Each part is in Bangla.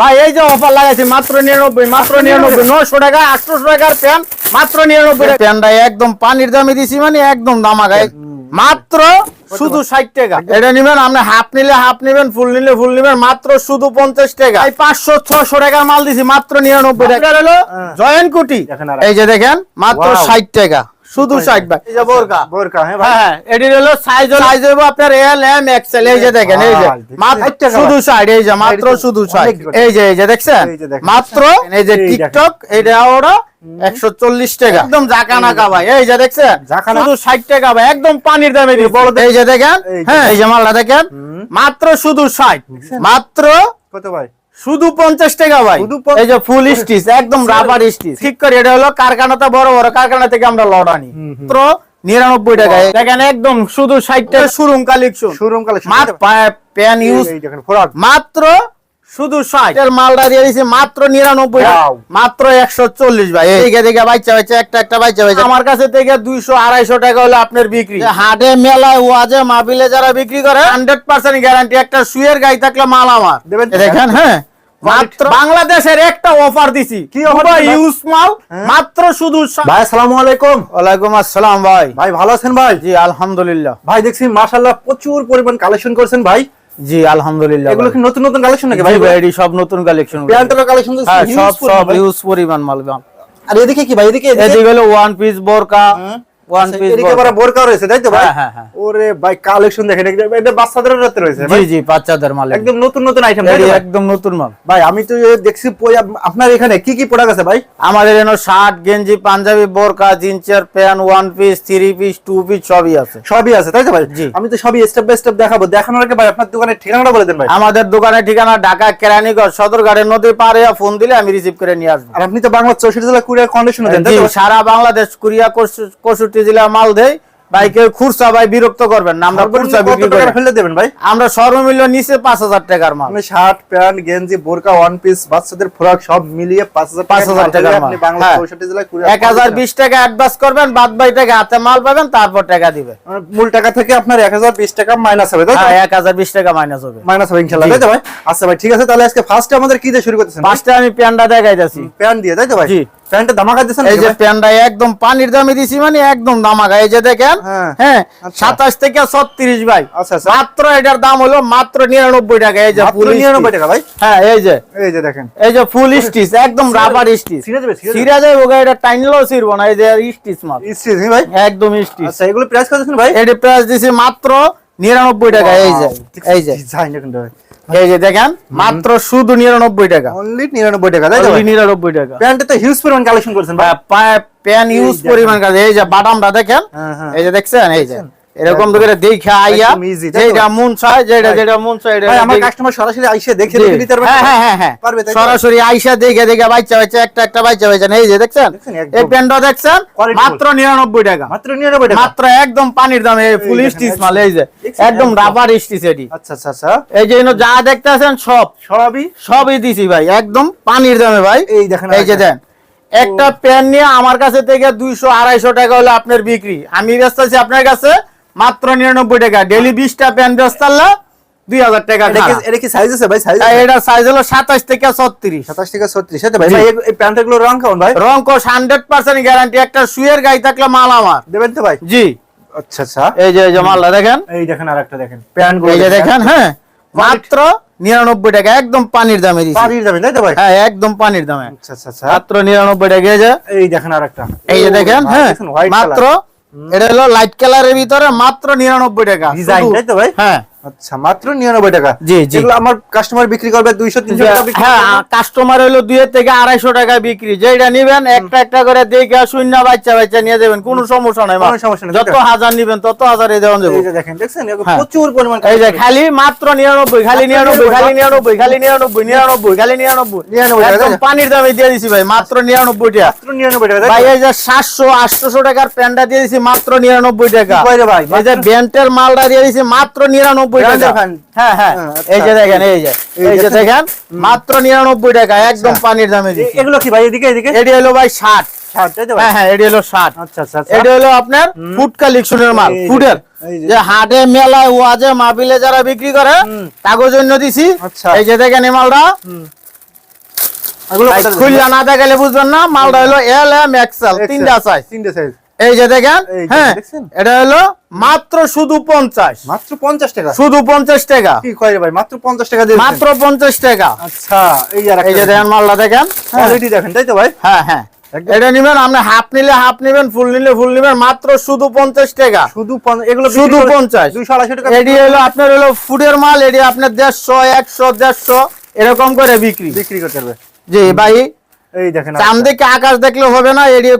ভাই এই যে অফার লাগাইছি মাত্র নিরানব্বই মাত্র নিরানব্বই। নশো টাকা আটশোশো টাকার প্যান মাত্র নিরানব্বই প্যানটা একদম পানির দামে দিছি মানে একদম দামাগায় মাত্র শুধু ষাট টাকা। এটা নিবেন আপনি হাফ নিলে হাফ নিবেন ফুল নিলে ফুল নিবেন মাত্র শুধু পঞ্চাশ টাকা। এই পাঁচশো ছশো টাকার মাল দিছি মাত্র নিরানব্বই টাকা। হলো জয়েন্ট কুটি। এই যে দেখেন মাত্র ষাট টাকা। শুধু ষাট ভাই। এই যে বোরকা। বোরকা হ্যাঁ ভাই। হ্যাঁ এটির হলো সাইজ সাইজ হইব আপনার এল এম এক্সেল এই যে দেখেন এই যে। মাত্র শুধু ষাট এই যে মাত্র শুধু ষাট অনেক good। এই যে এই যে দেখছেন? এই যে দেখেন। মাত্র এই যে টিকটক এটা ওরা একশো চল্লিশ টাকা। একদম জাকানা ভাই। এই যে দেখছেন। শুধু ষাট টাকা ভাই একদম পানির দামে দিয়ে বড় এই যে দেখেন। হ্যাঁ এই যে মালটা দেখেন। মাত্র শুধু ষাট। মাত্র কত ভাই? শুধু পঞ্চাশ টাকা ভাই। এই যে ফুল স্টিচ একদম রাবার স্টিচ ঠিক করে এটা হলো কারখানাতে বড় বড় কারখানা থেকে আমরা লড আনি। নিরানব্বই টাকা। দেখেন একদম শুধু ষাট টাকা শোরুম কালেকশন সুরুম কালেকশন প্যান ইউজ মাত্র শুধু ষাট। এর মালটা দিয়ে দিয়েছি মাত্র নিরানব্বই। মাত্র একশো চল্লিশ ভাই। এইদিকে দিকে বাচ্চা বাচ্চা একটা একটা বাচ্চা বাচ্চা আমার কাছে থেকে দুইশো আড়াইশো টাকা হলো আপনার বিক্রি। হাটে মেলায় ওয়াজে মাহবিলে যারা বিক্রি করে হান্ড্রেড পার্সেন্ট গ্যারান্টি একটা সুয়ের গাই থাকলে মাল আমার। দেবেন দেখেন হ্যাঁ? মাত্র বাংলাদেশের একটা অফার দিছি। কি ইউজ মাল মাত্র শুধু ভাই আসসালামু আলাইকুম। ওয়ালাইকুম আসসালাম ভাই। ভাই ভালো আছেন ভাই? জি আলহামদুলিল্লাহ। ভাই দেখছি মাশাআল্লাহ প্রচুর পরিমাণ কালেকশন করছেন ভাই। জি আলহামদুলিল্লাহ এগুলো কি নতুন নতুন কালেকশন নাকি ভাই? ভাই সব নতুন কালেকশন প্যান্টের কালেকশন তো হ্যাঁ সব পরিমাণ সব ভাই। পরিমাণ মাল আর এদিকে কি ভাই? এদিকে এদিকে হলো ওয়ান পিস বোরকা। ওয়ান পিস এদিকে আবার বোরকা রয়েছে তাই তো ভাই? হ্যাঁ, হ্যাঁ। ওরে ভাই কালেকশন দেখেন এটা- এটা বাচ্চাদের রাতে রয়েছে জি জি বাচ্চাদের মাল একদম নতুন নতুন আইটেম একদম নতুন মাল। ভাই আমি তো দেখছি আপনার এখানে কি কি প্রোডাক্ট আছে ভাই? আমাদের এখানে শার্ট গেঞ্জি পাঞ্জাবি বোরকা জিন্সের pant one piece three piece two piece সবই আছে। সবই আছে তাই তো ভাই? জি। আমি তো সবই স্টেপ বাই স্টেপ দেখাবো। দেখানোর আগে ভাই আপনার দোকানের ঠিকানাটা বলে দেন ভাই। আমাদের দোকানের ঠিকানা ঢাকা কেরানীগঞ্জ সদরঘাটের নদী পারে ফোন দিলে আমি রিসিভ করে নিয়ে আসব। আর আপনি তো বাংলা চৌষট্টি জেলা কুরিয়ার কন্ডিশন দেন? সারা বাংলাদেশ কুরিয়া কষট্টি জেলা মাল দেয় বাইকে খুরসা ভাই বিরক্ত করবেন না আমরা খুরসা বিক্রি করি। ফেলে দেবেন ভাই? আমরা সর্বমূল্য নিচে পাঁচ হাজার টাকার মাল। শার্ট প্যান্ট গেঞ্জি বোরকা ওয়ান পিস বাচ্চাদের ফ্রক সব মিলিয়ে পাঁচ হাজার 5,000 টাকার মাল। আপনি বাংলা হ্যাঁ। চৌষট্টি জেলা কুরিয়ার এক হাজার বিশ টাকা অ্যাডভান্স করবেন বাদ বাই টাকা হাতে মাল পাবেন তারপর টাকা দিবে মানে মূল টাকা থেকে আপনার এক হাজার বিশ টাকা মাইনাস হবে তাই তো? হ্যাঁ এক হাজার বিশ টাকা মাইনাস হবে। মাইনাস হবে ইনশাল্লাহ জি। তাই তো ভাই? আচ্ছা ভাই ঠিক আছে তাহলে আজকে ফার্স্টে আমাদের কি দিয়ে শুরু করতেছেন পাঁচটা আমি প্যান্ডা দেখাইতেছি। প্যান্ট দিয়ে তাই তো ভাই? জি। প্যান্টে ধামাকা দিয়েছেন এই যে ভাই? একদম পানির দামে দিছি মানে একদম দামাকা এই যে দেখেন হ্যাঁ। সাতাশ থেকে ছত্রিশ ভাই। আচ্ছা মাত্র এটার দাম হলো মাত্র নিরানব্বই টাকা এই যে ফুল নিরানব্বই টাকা ভাই? হ্যাঁ এই যে। এই যে দেখেন। এই যে ফুল স্টিচ একদম রাবার স্টিচ। ছিঁড়ে যাবে ছিঁড়ে যাবে। ওগা এটা না এই যে স্টিচ ভাই? একদম স্টিচ। আচ্ছা এগুলো প্রাইস কত দিচ্ছেন ভাই? এটি প্রাইস দিছি মাত্র নিরানব্বই টাকা এই যে এই যে। ডিজাইন দেখুন ভাই। এই যে দেখেন মাত্র শুধু নিরানব্বই টাকা। অনলি নিরানব্বই টাকা তাই তো টাকা। প্যান্টে তো হিউজ পরিমাণ কালেকশন করেছেন ভাই। প্যান ইউজ পরিমাণ কাজ এই যে বাটামটা দেখেন হ্যাঁ, হ্যাঁ। এই যে দেখছেন এই যে। এরকম করে দেখে আইয়া? যেটা মন চায় যেটা যেটা মন চায় এটা ভাই আমার কাস্টমার সরাসরি আইসে দেখে নিতে পারবে হ্যাঁ হ্যাঁ হ্যাঁ হ্যাঁ। পারবে সরাসরি আইসা দেখে দেখে বাচ্চা বাচ্চা একটা একটা বাচ্চা বাচ্চা এই যে দেখছেন? এই প্যান্টটা দেখছেন? মাত্র নিরানব্বই টাকা। মাত্র নিরানব্বই টাকা? মাত্র একদম পানির দামে ফুল স্টিচ মাল এই যে। একদম। রাবার স্টিচ এটি। আচ্ছা আচ্ছা আচ্ছা। এই যে যা দেখতেছেন সব। সবই? সবই দিছি ভাই একদম পানির দামে ভাই। এই দেখেন এই যে। দেন একটা প্যান নিয়ে আমার কাছে থেকে দুইশো আড়াইশো টাকা হলো আপনার বিক্রি। আমি ব্যস্ত আছি আপনার কাছে মাত্র নিরানব্বই টাকা। ডেলি বিশটা প্যান ব্যস্ত দুই হাজার টাকা এটা কি খারাপ। এটা কি সাইজ আছে ভাই? সাইজ এটা সাইজ হলো সাতাশ থেকে ছত্রিশ। সাতাশ থেকে ছত্রিশ। ভাই এই- এই প্যান্টগুলো রং কেমন ভাই? রং কোষ হান্ড্রেড পার্সেন্ট গ্যারান্টি একটা সুয়ের গাই থাকলে মাল আমার। দেবেন তো ভাই? জি। আচ্ছা আচ্ছা। এই যে এই যে মালটা দেখেন। এই দেখেন আরেকটা দেখেন। প্যান্টগুলো এই যে দেখেন। হ্যাঁ। মাত্র নিরানব্বই টাকা একদম পানির দামে দিচ্ছি পানির যাবেন তাই তো ভাই? হ্যাঁ একদম পানির দামে। আচ্ছা আচ্ছা মাত্র নিরানব্বই টাকা এই যে। এই দেখেন আরেকটা। এই যে দেখেন হ্যাঁ। মাত্র এটা হলো লাইট কালারের ভিতরে মাত্র নিরানব্বই টাকা। ডিজাইন তাই তো ভাই? হ্যাঁ। আচ্ছা মাত্র নিরানব্বই টাকা? জি, জি। এগুলো আমার কাস্টমার বিক্রি করবে দুইশো তিনশো টাকা বিক্রি হ্যাঁ কাস্টমার হলো দুই থেকে আড়াইশো টাকা বিক্রি। যেটা নিবেন একটা একটা করে দেখে শূন্য বাচ্চা বাচ্চা নিয়ে কোনো সমস্যা নাই কোনো সমস্যা নেই, যত হাজার নিবেন তত হাজার দেওয়া যাবে। এই যে দেখেন দেখছেন? হ্যাঁ। প্রচুর পরিমাণ এই যে খালি মাত্র নিরানব্বই খালি মাত্র নিরানব্বই খালি নিরানব্বই, নিরানব্বই খালি নিরানব্বই নিরানব্বই খালি নিরানব্বই। 99 টাকা, একদম পানির দামে দিয়ে দিছি ভাই মাত্র নিরানব্বই টাকা। মাত্র নিরানব্বই টাকা ভাই এই যে সাতশো আটশো টাকার প্যান্টটা দিয়ে দিছি মাত্র নিরানব্বই টাকা। কি রে ভাই? এই যে ব্যান্টের মালটা দিয়ে দিছি মাত্র নিরানব্বই টাকা ব্র্যান্ডের ফ্যান। হ্যাঁ হ্যাঁ। এই যে দেখেন এই যে এই এই যে দেখেন। দেখেন মাত্র নিরানব্বই টাকা একদম আচ্ছা। পানির দামে এগুলো কি ভাই এদিকে এদিকে? এটি হলো ভাই ষাট। ষাট তাই তো ভাই। হ্যাঁ হ্যাঁ এটি হলো ষাট। এটা হলো আপনার ফুড কালেকশনের মাল ফুডের। যে। যে হাটে মেলায় ওয়াজে মাহফিলে যারা বিক্রি করে। কাগজ জন্য দিছি। আচ্ছা। এই যে দেখেন এই মালটা? খুললা না দেখালে বুঝবেন না মালটা হলো এল এম এক্সেল তিনটা সাইজ তিনটে সাইজ এই যে দেখেন হ্যাঁ এটা হলো মাত্র শুধু পঞ্চাশ। মাত্র পঞ্চাশ টাকা? শুধু পঞ্চাশ টাকা। কি কয় ভাই মাত্র পঞ্চাশ টাকা দিয়ে মাত্র পঞ্চাশ টাকা। আচ্ছা এই এই যে দেখেন মালটা দেখেন হ্যাঁ। কোয়ালিটি দেখেন তাই তো ভাই? হ্যাঁ হ্যাঁ। এটা নিবেন আপনি হাফ নিলে হাফ নিবেন ফুল নিলে ফুল নিবেন মাত্র শুধু পঞ্চাশ টাকা। শুধু এগুলো শুধু 50 দুইশো আড়াইশো টাকা এটি হলো আপনার হলো ফুডের মাল এটি আপনার দেড়শো একশো দেড়শো এরকম করে বিক্রি। বিক্রি করতে পারবে জি ভাই এই দেখেন চাম দেখে আকাশ দেখলে হবে না এটি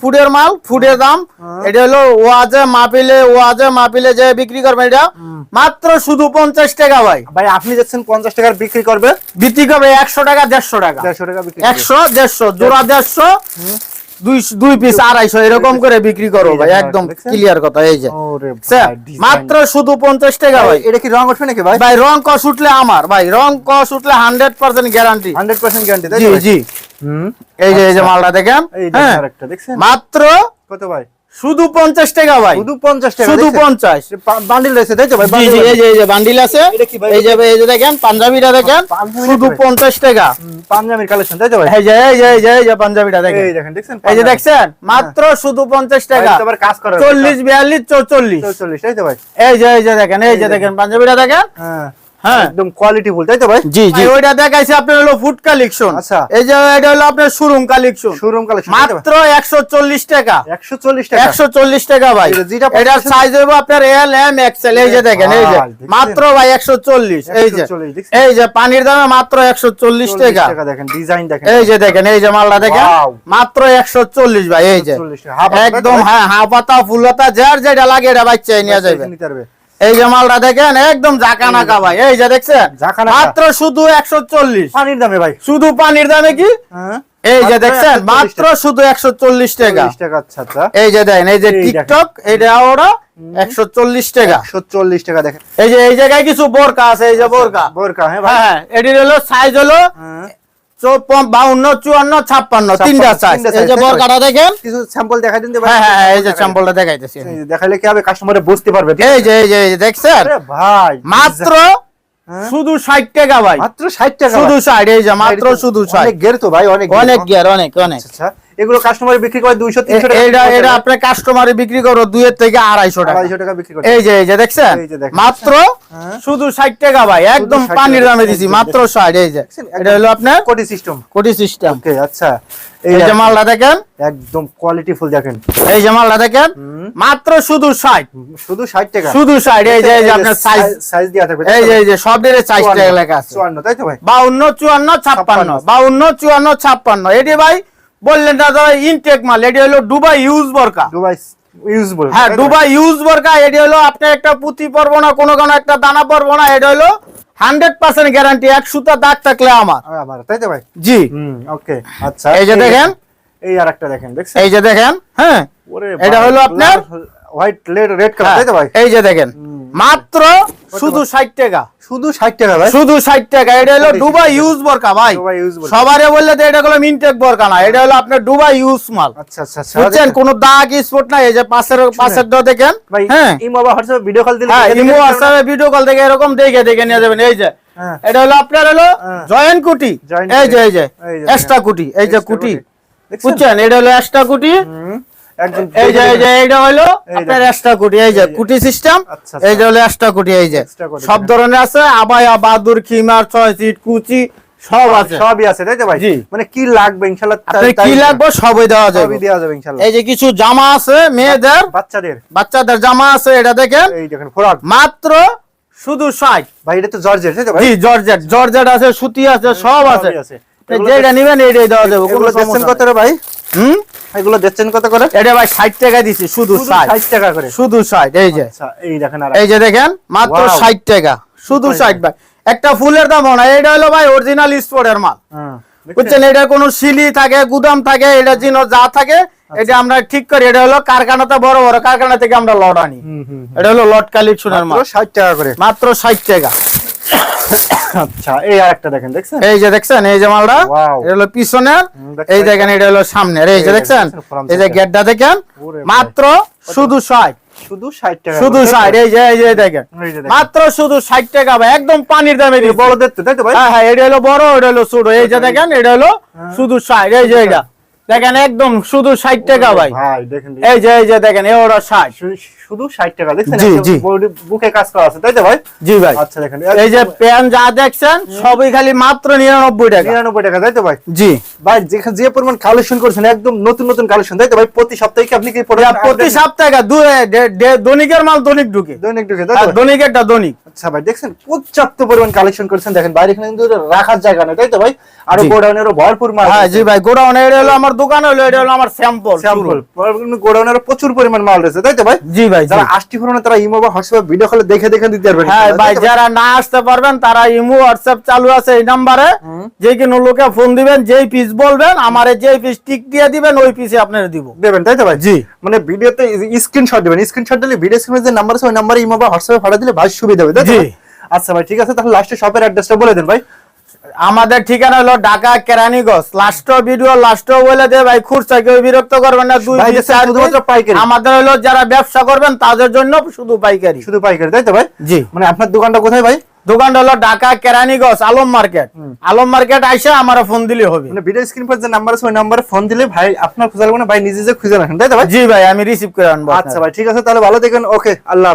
ফুডের মাল ফুডের দাম। এটা হলো ওয়াজে মাপিলে ওয়াজে মাপিলে যে বিক্রি করবে এটা মাত্র শুধু পঞ্চাশ টাকা ভাই। ভাই আপনি যাচ্ছেন পঞ্চাশ টাকার বিক্রি করবে? বিক্রি করবে একশো টাকা দেড়শো টাকা। দেড়শো টাকা বিক্রি একশো দেড়শো জোড়া দেড়শো দুই দুই পিস আড়াইশো এরকম করে বিক্রি করো ভাই একদম ক্লিয়ার কথা এই যে। মাত্র শুধু পঞ্চাশ টাকা ভাই এটা কি রং উঠবে নাকি ভাই? ভাই রং কস উঠলে আমার ভাই রং কস উঠলে hundred percent guarantee hundred percent guarantee জি জি। এই যে এই যে মালটা দেখেন। হ্যাঁ মাত্র কত ভাই? শুধু পঞ্চাশ টাকা ভাই। শুধু পঞ্চাশ টাকা শুধু পঞ্চাশ। বান্ডিল রয়েছে তাই তো ভাই? এই যে এই যে বান্ডিল। আছে? এই যে এই যে দেখেন পাঞ্জাবিটা দেখেন শুধু পঞ্চাশ টাকা। পাঞ্জাবির কালেকশন তাই তো ভাই? এই যে এই যে এই যে এই যে পাঞ্জাবিটা দেখেন। এই দেখেন দেখছেন? এই যে দেখছেন মাত্র শুধু পঞ্চাশ টাকা। কাজ করা চল্লিশ বিয়াল্লিশ চৌচল্লিশ। চল্লিশ তাই তো ভাই? এই যে এই যে দেখেন এই যে দেখেন। পাঞ্জাবিটা দেখেন। হ্যাঁ। হ্যাঁ। একদম কোয়ালিটি ফুল তাই তো ভাই? জি জি। ওইটা দেখাইছে আপনার হলো ফুড কালেকশন আচ্ছা। এই যে এটা হলো আপনার শোরুম কালেকশন শোরুম কালেকশন মাত্র টাকা। একশো চল্লিশ টাকা? একশো চল্লিশ টাকা ভাই। এই যে যেটা এটার বলছেন- সাইজ হইব আপনার এল এম এক্সেল এই যে দেখেন এই যে। মাত্র ভাই একশো চল্লিশ এই যে। এই যে পানির দামে মাত্র একশো চল্লিশ টাকা। টাকা দেখেন ডিজাইন দেখেন। এই যে দেখেন এই যে মালটা দেখেন। মাত্র একশো চল্লিশ ভাই এই যে। 140 একদম হ্যাঁ হা পাতা ফুলতা যার যেটা লাগে এটা বাচ্চা নিয়ে যাবে নিতে পারবে। এই যে মালটা দেখেন একদম জাকা নাকা ভাই। এই যে দেখছেন? মাত্র শুধু একশো চল্লিশ। পানির দামে ভাই। শুধু পানির দামে কি? হ্যাঁ। এই যে দেখছেন? মাত্র শুধু একশো চল্লিশ টাকা। 40 টাকা আচ্ছা আচ্ছা। এই যে দেখেন এই যে টিকটক এটা ওরা একশো চল্লিশ টাকা। একশো চল্লিশ টাকা দেখেন। এই যে এই জায়গায় কিছু বোরকা আছে এই যে বোরকা। বোরকা হ্যাঁ হ্যাঁ হ্যাঁ এটির হলো সাইজ হলো বাউন্ন চুয়ান্ন ছাপ্পান্ন ছাপ্পান্ন, তিনটা সাইজ এই যে তাই দেখেন? কিছু স্যাম্পল দেখাই দিন হ্যাঁ হ্যাঁ হ্যাঁ, এই যে স্যাম্পলটা দেখাইতেছি দেখাইলে কি হবে? কাস্টমারে বুঝতে পারবে এই যে এই যে এই যে দেখছেন? ভাই মাত্র? শুধু ষাট টাকা ভাই। মাত্র 60 টাকা শুধু ভাই। ষাট এই যে মাত্র শুধু ষাট। অনেক গের তো ভাই অনেক অনেক গিয়ার অনেক অনেক। আচ্ছা। এগুলো কাস্টমারে বিক্রি করে 200 300 টাকা এটা এটা করে। আপনার কাস্টমারে বিক্রি করো দুইয়ের থেকে আড়াইশো টাকা। 250 টাকা বিক্রি করে এই যে এই যে দেখছেন। মাত্র হ্যাঁ। শুধু ষাট টাকা ভাই একদম পানির দামে দিছি মাত্র ষাট এই যে। এটা হলো আপনার কোটি সিস্টেম কোটি সিস্টেম ওকে আচ্ছা। এই যে মালটা দেখেন। একদম কোয়ালিটি ফুল দেখেন। এই যে মালটা দেখেন। মাত্র শুধু ষাট। শুধু 60 টাকা। শুধু ষাট এই যে এই যে আপনার সাইজ সাইজ দেয়া থাকবে। এই যে এই যে সব সাইজ টাকা লেখা আছে। 54 তাই তো ভাই? বাউন্ন চুয়ান্ন ছাপ্পান্ন। ছাপ্পান্ন। বাউন্ন চুয়ান্ন ছাপ্পান্ন। এটি ভাই বললেন দাদা ইনটেক মাল এটি হলো দুবাই ইউজ বরকা। দুবাই ইউজবল হ্যাঁ দুবাই ইউজ বরকা এটি হলো আপনার একটা পুঁতি পরব না কোনো কোনো একটা দানা পরব না এটা হলো হান্ড্রেড পার্সেন্ট গ্যারান্টি এক সুতা দাগ থাকলে আমার। আমার তাই তো ভাই? জি। ওকে আচ্ছা এই যে দেখেন। এই আরেকটা দেখেন দেখছেন? এই যে দেখেন হ্যাঁ এটা হলো আপনার হোয়াইট রেড কালার হ্যাঁ, তাই তো ভাই? এই যে দেখেন মাত্র শুধু ষাট টাকা। শুধু 60 টাকা ভাই? শুধু ষাট টাকা এটা হলো দেখি, দুবাই ইউজ বরকা ভাই। সবারে বললে তো এটা হলো ইনটেক বরকা না এটা হলো আপনার দুবাই ইউজ মাল। আচ্ছা আচ্ছা আচ্ছা। বুঝছেন? কোন দাগ স্পট নাই এই যে পাশের পাশের টা দেখেন হ্যাঁ। ইমো বা হোয়াটসঅ্যাপ ভিডিও কল দিলে হ্যাঁ দেখে ইমো হোয়াটসঅ্যাপে ভিডিও কল থেকে এরকম দেখে দেখে নিয়ে যাবেন। এই যে হ্যাঁ। এটা হলো আপনার হলো হ্যাঁ। জয়েন্ট কুটি। এই যে এই যে এক্সট্রা কুটি এই যে কুটি। বুঝছেন? এটা হলো এক্সট্রা কুটি। একদম এই যে এই যে এইটা হলো আপনার এক্সট্রা কুটি এই যে কুটি সিস্টেম আচ্ছা, আচ্ছা। হলো এক্সট্রা কুটি এই যে। সব হ্যাঁ। ধরনের আছে আবায়া বাদুর খিমার ছয় সিট কুচি সব আছে। সবই আছে তাই তো ভাই? মানে কি লাগবে ইনশাআল্লাহ কি লাগবে সবই দেওয়া যাবে। সবই দেওয়া যাবে ইনশাআল্লাহ। এই যে কিছু জামা আছে মেয়েদের বাচ্চাদের। বাচ্চাদের জামা আছে এটা দেখেন। এই দেখেন ফ্রক মাত্র শুধু ষাট। ভাই এটা তো জর্জের তাই তো ভাই? জি জর্জেট। জর্জেট আছে সুতি আছে সব আছে। যেটা নিবেন এইটাই দেওয়া যাবে কত রে ভাই? হুম? এগুলো দিচ্ছেন কত করে? এটা ভাই ষাট টাকা দিছি শুধু শুধু ষাট। 60 টাকা করে। শুধু ষাট এই যে। আচ্ছা এই দেখেন আর এই যে দেখেন মাত্র Wow. ষাট টাকা। শুধু Super ষাট ভাই। একটা ফুলের দাম না এটা হলো ভাই অরিজিনাল স্পোর্টের মাল। হ্যাঁ বুঝছেন এটা কোনো সিলি থাকে গুদাম থাকে এটা জিন যা থাকে আচ্ছা। এটা আমরা ঠিক করি। এটা হলো কারখানাতে বড় বড় কারখানা থেকে আমরা লট আনি এটা হলো লট কালেকশনের মাল। মাত্র 60 টাকা করে। মাত্র ষাট টাকা। আচ্ছা এই আরেকটা দেখেন দেখছেন? এই যে দেখছেন এই যে মালটা এটা হলো পিছনের এই দেখেন এটা হলো সামনের এই যে দেখছেন দেখছেন, এই যে গেটটা দেখেন মাত্র শুধু ষাট। শুধু 60 টাকা শুধু করে, ষাট এই যে এই যে দেখেন। এই যে দেখেন। মাত্র শুধু ষাট টাকা ভাই একদম পানির দামে দিচ্ছি। বড়দের তো তাই তো ভাই? হ্যাঁ হ্যাঁ এটা হলো বড় এটা হলো ছোট এই যে দেখেন এটা হলো শুধু ষাট এই যে এটা। দেখেন একদম শুধু ষাট টাকা ভাই। ভাই দেখেন এই যে এই যে দেখেন ওরা ষাট। শু- শুধু 60 টাকা দেখছেন? বুকে কাজ করা আছে তাই তো ভাই? জি ভাই। আচ্ছা দেখেন এই যে প্যান যা দেখছেন সবই খালি মাত্র নিরানব্বই টাকা। 99 টাকা তাই তো ভাই? জি। ভাই যেখানে যে পরিমাণ কালেকশন করছেন একদম নতুন নতুন কালেকশন তাই তো ভাই? প্রতি সপ্তাহে কি আপনি কি প্রতি সপ্তাহে দৈনিকের মাল দৈনিক ঢুকে। দৈনিক ঢুকে তাই তো? দৈনিকেরটা দৈনিক আচ্ছা ভাই দেখছেন পর্যাপ্ত পরিমাণ কালেকশন করেছেন দেখেন বাইরে এখানে কিন্তু রাখার জায়গা নেই তাই তো ভাই? আরও। গোডাউনেরও ভরপুর মাল হ্যাঁ জি ভাই গোডাউন এটা হলো আমার দোকান হলো এটা হলো আমার স্যাম্পল স্যাম্পল গোডাউনেরও প্রচুর পরিমাণ মাল রয়েছে তাই তো ভাই? জি ভাই যারা আষ্টি ফোরনে তারা ইমো বা হোয়াটসঅ্যাপ ভিডিও কলে দেখে দেখে দিতে পারবেন হ্যাঁ ভাই যারা না আসতে পারবেন তারা ইমো হোয়াটসঅ্যাপ চালু আছে এই নাম্বারে যে কোনো লোকে ফোন দিবেন যেই পিস বলবেন আমারে যেই পিস টিক দিয়ে দিবেন ওই পিসে আপনারা দিব। দেবেন তাই তো ভাই? জি। মানে ভিডিওতে স্ক্রিনশট দিবেন স্ক্রিনশট দিলে ভিডিও স্ক্রিনে যে নাম্বার আছে ওই নাম্বারে ইমো বা হোয়াটসঅ্যাপে দিলে ভাই সুবিধা হবে তাই তো জি। আচ্ছা ভাই ঠিক আছে তাহলে লাস্টে শপের অ্যাড্রেসটা বলে দেন ভাই। আমাদের ঠিকানা হলো Dhaka Keraniganj. Last video last বলে দে ভাই খুরসা কেউ বিরক্ত করবেন না দুই। পাইকারি। আমাদের হলো যারা ব্যবসা করবেন তাদের জন্য শুধু পাইকারি। শুধু পাইকারি তাই তো ভাই? জি। মানে আপনার দোকানটা কোথায় ভাই? দোকানটা হলো ঢাকা কেরানীগঞ্জ আলম মার্কেট। আলম মার্কেট আইসা আমার ফোন দিলে হবে। মানে ভিডিও স্ক্রিন পর যে নাম্বার আছে ওই নাম্বারে ফোন দিলে ভাই আপনার খোঁজা লাগবে না ভাই নিজে যে খুঁজে রাখেন তাই তো ভাই? জি ভাই আমি রিসিভ করে আনব আচ্ছা ভাই ঠিক আছে তাহলে ভালো দেখেন ওকে আল্লাহ।